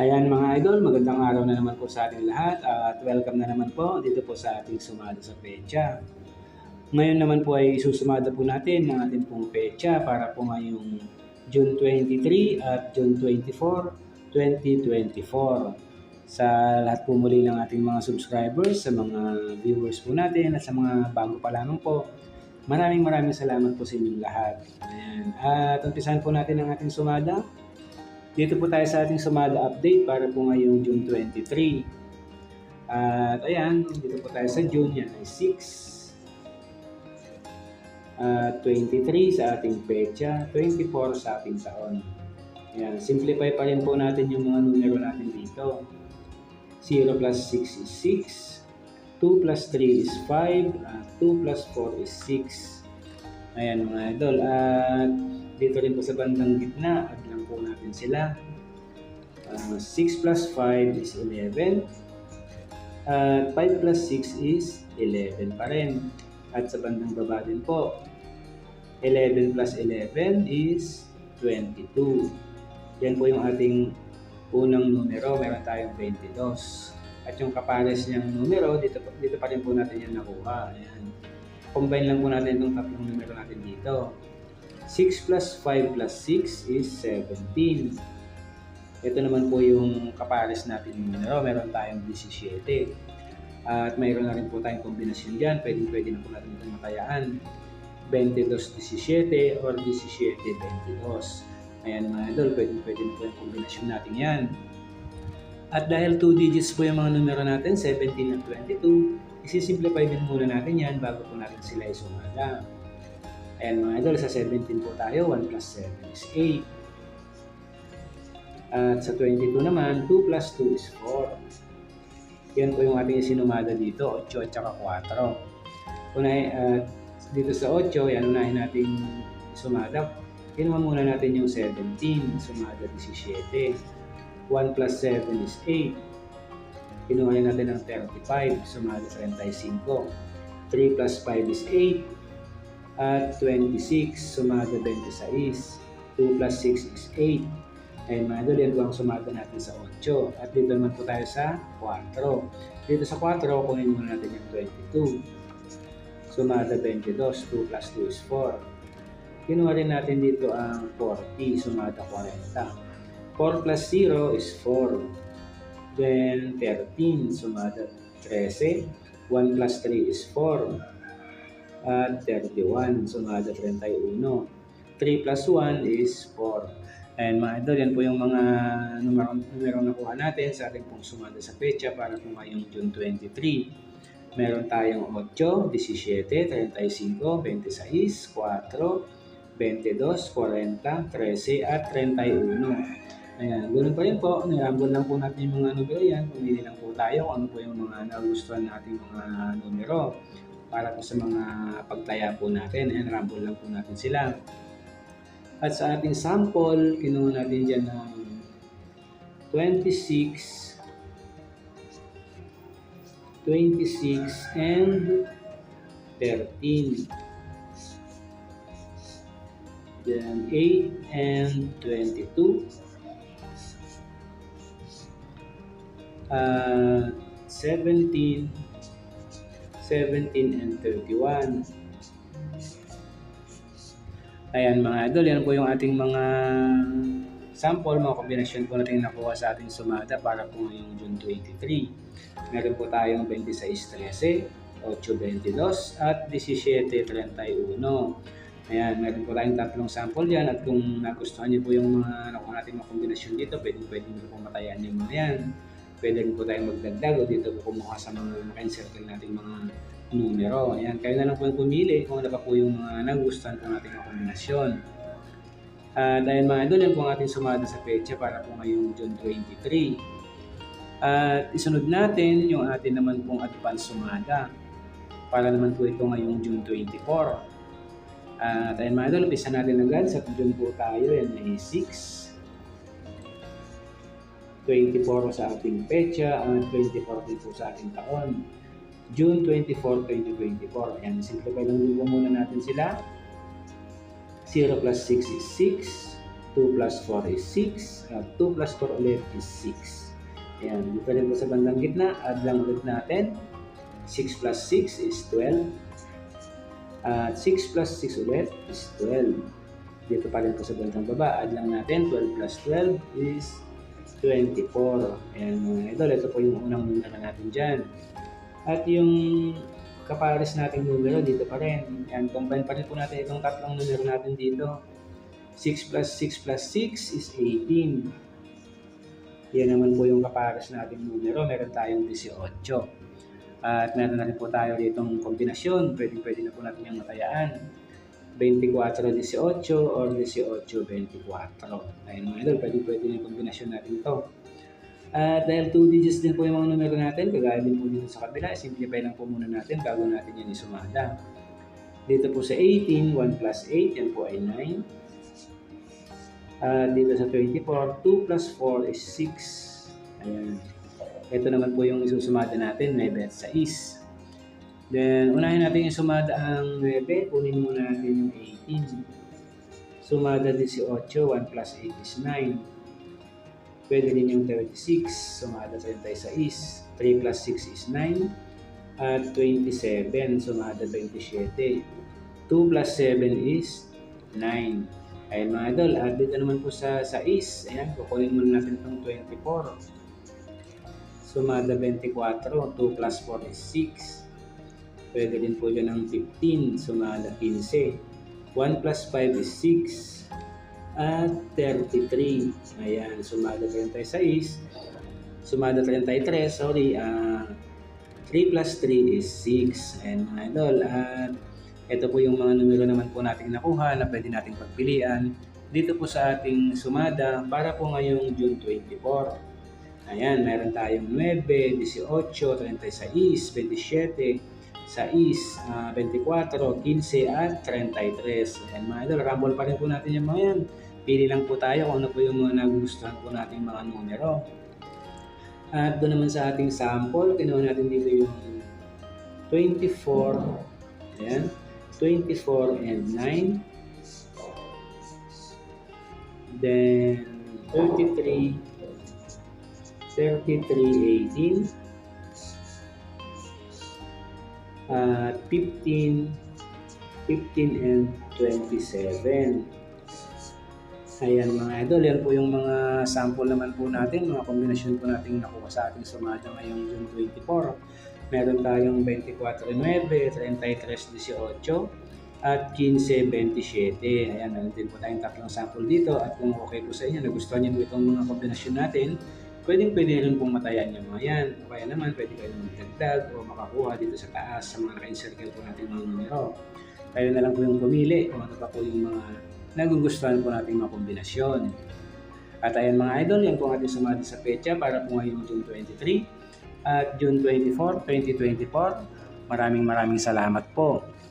Ayan mga idol, magandang araw na naman po sa ating lahat at welcome na naman po dito po sa ating sumada sa pecha. Ngayon naman po ay susumada po natin ng ating pong pecha para po ngayong June 23 at June 24, 2024. Sa lahat po muli ng ating mga subscribers, sa mga viewers po natin at sa mga bago pa lamang po, maraming maraming salamat po sa inyong lahat. Ayan. At umpisahan po natin ang ating sumada. Dito po tayo sa ating Sumada update para po ngayong June 23. At ayan, dito po tayo sa June, yan ay 6. At 23 sa ating pecha, 24 sa ating taon. Ayan, simplify pa rin po natin yung mga numero natin dito. 0 plus 6 is 6, 2 plus 3 is 5, at 2 plus 4 is 6. Ayan mga idol. At dito rin po sa bandang gitna, lang po natin sila. Uh, 6 plus 5 is 11. At 5 plus 6 is 11 pa rin. At sa bandang baba din po, 11 plus 11 is 22. Yan po yung ating unang numero. Meron tayong 22. At yung kapares niyang numero, dito, dito pa rin po natin yan nakuha. Ayan. Combine lang po natin itong tatlong numero natin dito. 6 plus 5 plus 6 is 17. Ito naman po yung kapares natin ng numero. Meron tayong 17. At mayroon na rin po tayong kombinasyon dyan. Pwede, pwede na po natin itong matayaan. 22-17 or 17-22. Ayan mga idol, pwede, pwede na po yung kombinasyon natin yan. At dahil 2 digits po yung mga numero natin, 17 at 22, isisimplify din muna natin yan bago po natin sila isumada. Ayan mga idol, sa 17 po tayo, 1 plus 7 is 8. At sa 22 naman, 2 plus 2 is 4. Yan po yung ating sinumada dito, 8 at saka 4. Unay, at dito sa 8, yan unahin natin sumada. Kinuha muna natin yung 17, sumada 17. 1 plus 7 is 8. Kinuha natin ng 35, sumada 35. 3 plus 5 is 8. At 26, sumada 26. 2 plus 6 is 8. Ayun mga idol, yan ang sumada natin sa 8. At dito naman po tayo sa 4. Dito sa 4, kunin muna natin yung 22. Sumada 22, 2 plus 2 is 4. Kinuha rin natin dito ang 40, sumada 40. 4 plus 0 is 4. Then 13, sumada 13. 1 plus 3 is 4. At 31, sumada 31. 3 plus 1 is 4. And mga idol, yan po yung mga numero, numero nakuha natin sa ating pong sumada sa pecha para po ngayong June 23. Meron tayong 8, 17, 35, 26, 4, 22, 40, 13, at 31. Ayan, ganoon pa rin po, nirambol lang po natin yung mga numero yan. Pumili lang po tayo kung ano po yung mga nagustuhan nating mga numero para po sa mga pagtaya po natin. Ayan, rumble lang po natin sila. At sa ating sample, kinuha natin dyan ng 26, 26, and 13. Then 8 and 22. uh, 17, 17 and 31. Ayan mga idol, yan po yung ating mga sample, mga kombinasyon po natin nakuha sa ating sumada para po ngayong June 23. Meron po tayong 26-13, 8-22 at 17-31. Ayan, meron po tayong tatlong sample yan at kung nagustuhan niyo po yung mga nakuha natin mga kombinasyon dito, pwede pwede nyo po matayan yung mga yan pwede rin po tayong magdagdag o dito po kumuha sa mga naka-encircle nating mga numero. Ayan, kayo na lang po yung pumili kung ano pa po yung mga nagustuhan po nating kombinasyon. Uh, dahil mga idol, yan po ang ating sumada sa pecha para po ngayong June 23. At uh, isunod natin yung atin naman pong advance sumada para naman po ito ngayong June 24. At uh, ayun mga idol, umpisa natin agad sa June po tayo, yan ay 6. 24 sa ating pecha, at 24 din po sa ating taon. June 24, 2024. Ayan, simplify lang din muna natin sila. 0 plus 6 is 2 plus 4 is 6. At 2 plus 4 ulit is 6. Ayan, dito rin po sa bandang gitna, add lang ulit natin. 6 plus 6 is 12. At 6 plus 6 ulit is 12. Dito pa rin po sa bandang baba, add lang natin. 12 plus 12 is 24. Ayan mga idol, ito po yung unang numero natin dyan. At yung kapares nating numero dito pa rin. Ayan, combine pa rin po natin itong tatlong numero natin dito. 6 plus 6 plus 6 is 18. Yan naman po yung kapares nating numero. Meron tayong 18. At meron na rin po tayo ditong kombinasyon. Pwede, pwede na po natin yung matayaan. 24-18 or 18-24. Ayun mga idol, pwede pwede na yung kombinasyon natin ito. At dahil 2 digits din po yung mga numero natin, kagaya din po dito sa kabila, simplify lang po muna natin bago natin yan isumada. Dito po sa 18, 1 plus 8, yan po ay 9. At dito sa 24, 2 plus 4 is 6. Ayan. Ito naman po yung isusumada natin, 9 at 6. Then, unahin natin yung sumada ang 9. Kunin muna natin yung 18. Sumada 18, 1 plus 8 is 9. Pwede din yung 36. Sumada 36. 3 plus 6 is 9. At 27. Sumada 27. 2 plus 7 is 9. Ayun mga idol. At dito naman po sa 6. Ayan, kukunin muna natin itong 24. Sumada 24. 2 plus 4 is 6. Pwede din po dyan ng 15, sumada 15. 1 plus 5 is 6. At 33. Ayan, sumada 36. Sumada 33, sorry. ah 3 plus 3 is 6. Ayan mga idol. At ito po yung mga numero naman po natin nakuha na pwede nating pagpilian dito po sa ating sumada para po ngayong June 24. Ayan, meron tayong 9, 18, 36, 27, 6, ah, 24, 15 at 33. Ayan mga idol, rumble pa rin po natin yung mga yan. Pili lang po tayo kung ano po yung mga nagustuhan po nating mga numero. At doon naman sa ating sample, kinuha natin dito yung 24, ayan, 24 and 9. Then 33, 33, 18 at 15, 15 and 27. Ayan mga idol, yan po yung mga sample naman po natin, mga kombinasyon po natin nakuha sa ating sumada ngayong June 24. Meron tayong 24-9, 33-18, at 15-27. Ayan, meron din po tayong tatlong sample dito at kung okay po sa inyo, nagustuhan niyo po itong mga kombinasyon natin, pwedeng pwede rin pong matayan yung mga yan. O kaya naman, pwede kayo magdagdag o makakuha dito sa taas sa mga naka-encircle po natin mga numero. Kayo na lang po yung pumili kung ano pa po yung mga nagugustuhan po nating mga kombinasyon. At ayan mga idol, yan po ang ating sumati sa pecha para po ngayong June 23 at June 24, 2024. Maraming maraming salamat po.